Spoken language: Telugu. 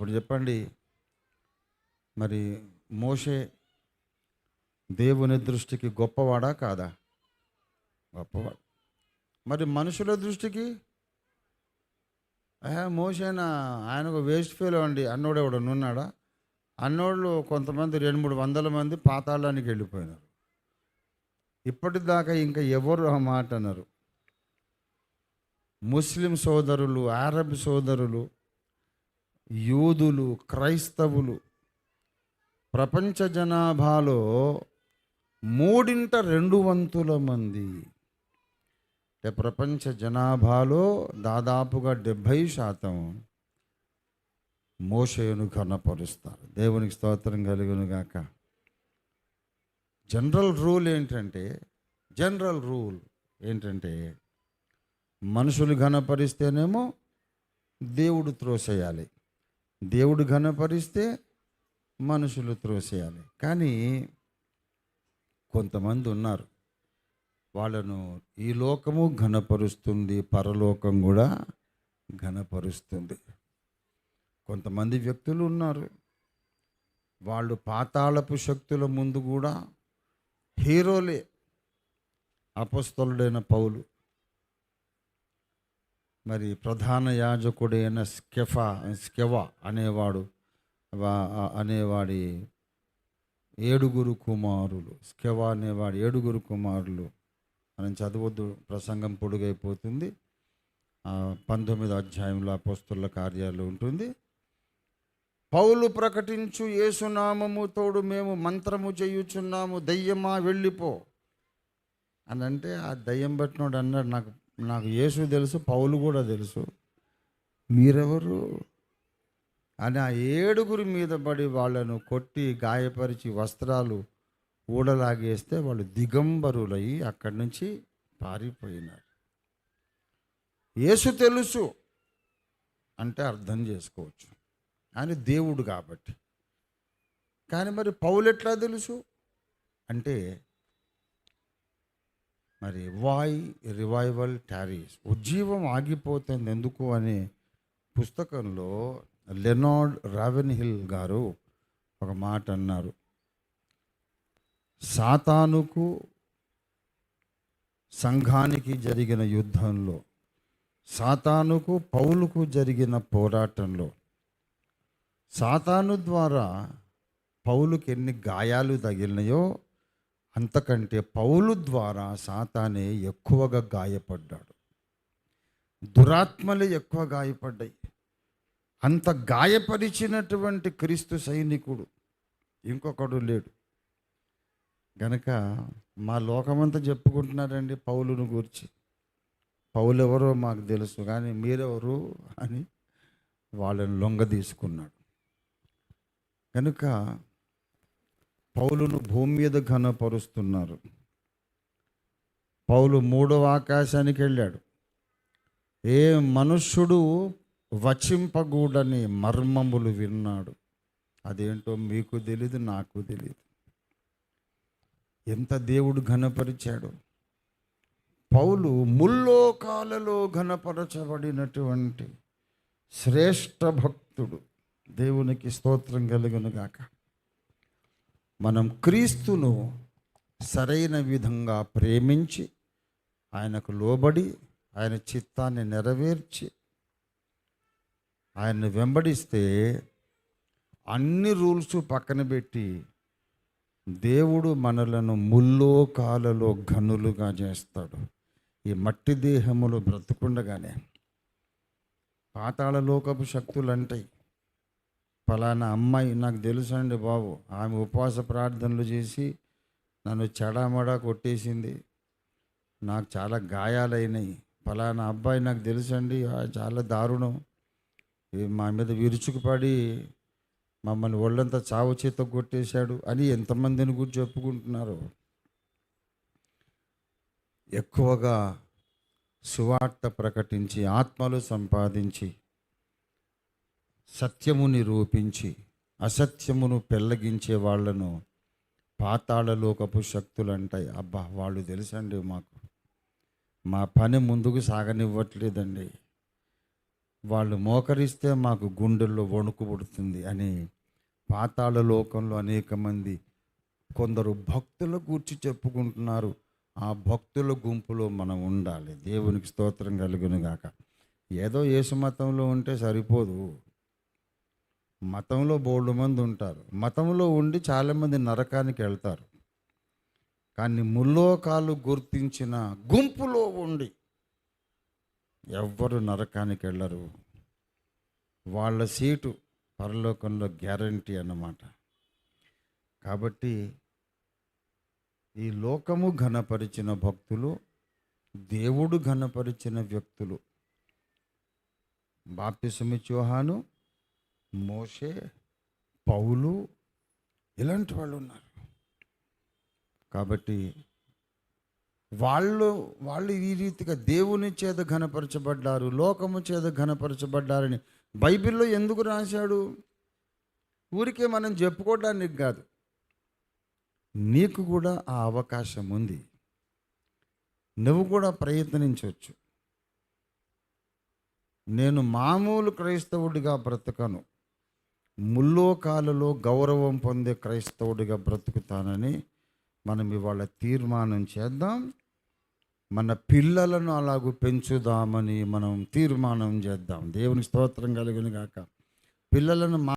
ఇప్పుడు చెప్పండి. మరి మోషే దేవుని దృష్టికి గొప్పవాడా కాదా? గొప్పవాడు. మరి మనుషుల దృష్టికి? మోసేనా ఆయన ఒక వేస్ట్ ఫీల్ అండి. అన్నోడు ఎవడన్నా ఉన్నాడా అన్నోళ్ళు కొంతమంది రెండు మూడు వందల మంది పాతాళానికి వెళ్ళిపోయినారు. ఇప్పటిదాకా ఇంకా ఎవరు ఆ మాట అన్నారు? ముస్లిం సోదరులు అరబ్ సోదరులు యూదులు క్రైస్తవులు ప్రపంచ జనాభాలో మూడింట రెండు వంతుల మంది. అంటే ప్రపంచ జనాభాలో దాదాపుగా డెబ్భై శాతం మోషయును ఘనపరుస్తారు. దేవునికి స్తోత్రం కలుగునుగాక జనరల్ రూల్ ఏంటంటే జనరల్ రూల్ ఏంటంటే మనుషులు ఘనపరిస్తేనేమో దేవుడు త్రోసేయాలి. దేవుడు ఘనపరిస్తే మనుషులు త్రోసేయాలి. కానీ కొంతమంది ఉన్నారు. వాళ్ళను ఈ లోకము ఘనపరుస్తుంది పరలోకం కూడా ఘనపరుస్తుంది. కొంతమంది వ్యక్తులు ఉన్నారు. వాళ్ళు పాతాళపు శక్తుల ముందు కూడా హీరోలే అపస్తలుడైన పౌలు. మరి ప్రధాన యాజకుడైన స్కెఫా స్కెవా అనేవాడు అనేవాడి ఏడుగురు కుమారులు. స్కెవా అనేవాడు ఏడుగురు కుమారులు. మనం చదవద్దు ప్రసంగం పొడుగైపోతుంది. పంతొమ్మిది పంతొమ్మిదో అధ్యాయంలో అపోస్తుల కార్యాలు ఉంటుంది. పౌలు ప్రకటించు యేసునామము తోడు మేము మంత్రము చేయుచున్నాము దయ్యమా వెళ్ళిపో. అని అంటే ఆ దయ్యం పట్టినోడు అన్నాడు నాకు నాకు యేసు తెలుసు పౌలు కూడా తెలుసు. మీరెవరు? అని ఆ ఏడుగురి మీద పడి వాళ్ళను కొట్టి గాయపరిచి వస్త్రాలు ఊడలాగేస్తే వాళ్ళు దిగంబరులయ్యి అక్కడి నుంచి పారిపోయినారు. యేసు తెలుసు అంటే అర్థం చేసుకోవచ్చు. ఆయన దేవుడు కాబట్టి. కానీ మరి పౌలు ఎట్లా తెలుసు? అంటే మరి వాయ్ రివైవల్ టారీస్ ఉజ్జీవం ఆగిపోతుంది ఎందుకు అనే పుస్తకంలో లెనార్డ్ రావెన్ హిల్ గారు ఒక మాట అన్నారు. సాతానుకు సంఘానికి జరిగిన యుద్ధంలో సాతానుకు పౌలుకు జరిగిన పోరాటంలో సాతాను ద్వారా పౌలుకి ఎన్ని గాయాలు తగిలినాయో అంతకంటే పౌలు ద్వారా సాతానే ఎక్కువగా గాయపడ్డాడు. దురాత్మలే ఎక్కువ గాయపడ్డాయి. అంత గాయపరిచినటువంటి క్రీస్తు సైనికుడు ఇంకొకడు లేడు. గనక మా లోకమంతా చెప్పుకుంటున్నారండి పౌలును గురించి. పౌలు ఎవరో మాకు తెలుసు కానీ మీరెవరు అని వాళ్ళని లొంగ తీసుకున్నాడు. కనుక పౌలును భూమి మీద ఘనపరుస్తున్నారు. పౌలు మూడవ ఆకాశానికి వెళ్ళాడు. ఏ మనుష్యుడు వచింపగూడని మర్మములు విన్నాడు. అదేంటో మీకు తెలియదు నాకు తెలియదు ఎంత దేవుడు ఘనపరిచాడు. పౌలు ముల్లోకాలలో ఘనపరచబడినటువంటి శ్రేష్ఠ భక్తుడు. దేవునికి స్తోత్రం కలుగునుగాక గాక. మనం క్రీస్తును సరైన విధంగా ప్రేమించి ఆయనకు లోబడి ఆయన చిత్తాన్ని నెరవేర్చి ఆయన్ని వెంబడిస్తే అన్ని రూల్స్ పక్కన పెట్టి దేవుడు మనలను ముల్లోకాలలో ఘనులుగా చేస్తాడు. ఈ మట్టి దేహములు బ్రతుకుండగానే పాతాళలోకపు శక్తులు అంటాయి పలానా అమ్మాయి నాకు తెలుసు అండి బాబు. ఆమె ఉపవాస ప్రార్థనలు చేసి నన్ను చెడామడా కొట్టేసింది. నాకు చాలా గాయాలైనాయి. పలానా అబ్బాయి నాకు తెలుసండి. ఆ చాలా దారుణం. మా మీద విరుచుకుపడి మమ్మల్ని ఒళ్ళంతా చావు చేత కొట్టేశాడు అని ఎంతమందిని గురించి చెప్పుకుంటున్నారు. ఎక్కువగా సువార్త ప్రకటించి ఆత్మలు సంపాదించి సత్యము నిరూపించి అసత్యమును పెళ్ళగించే వాళ్ళను పాతాళలోకపు శక్తులు అంటాయి అబ్బా వాళ్ళు తెలుసండి మాకు. మా పని ముందుకు సాగనివ్వట్లేదండి. వాళ్ళు మోకరిస్తే మాకు గుండెల్లో వణుకు పుడుతుంది అని పాతాళ లోకంలో అనేక మంది కొందరు భక్తుల గూర్చి చెప్పుకుంటున్నారు. ఆ భక్తుల గుంపులో మనం ఉండాలి. దేవునికి స్తోత్రం కలుగునుగాక. ఏదో యేసు మతంలో ఉంటే సరిపోదు. మతంలో బోల్డు మంది ఉంటారు. మతంలో ఉండి చాలామంది నరకానికి వెళ్తారు. కానీ ముల్లోకాలు గుర్తించిన గుంపులో ఉండి ఎవ్వరు నరకానికి వెళ్ళరు. వాళ్ళ సీటు పరలోకంలో గ్యారంటీ అన్నమాట. కాబట్టి ఈ లోకము ఘనపరిచిన భక్తులు దేవుడు ఘనపరిచిన వ్యక్తులు. బాప్తిసమిచ్చి యోహాను మోషే పౌలు ఇలాంటి వాళ్ళు ఉన్నారు. కాబట్టి వాళ్ళు వాళ్ళు ఈ రీతిగా దేవుని చేత ఘనపరచబడ్డారు లోకము చేత ఘనపరచబడ్డారని బైబిల్లో ఎందుకు రాశాడు? ఊరికే మనం చెప్పుకోవడానికి కాదు. నీకు కూడా ఆ అవకాశం ఉంది. నువ్వు కూడా ప్రయత్నించవచ్చు. నేను మామూలు క్రైస్తవుడిగా బ్రతకను. ముల్లోకాలలో గౌరవం పొందే క్రైస్తవుడిగా బ్రతుకుతానని మనం ఇవాళ తీర్మానం చేద్దాం. మన పిల్లలను అలాగూ పెంచుదామని మనం తీర్మానం చేద్దాం. దేవుని స్తోత్రం కలిగిన గాక. పిల్లలను మా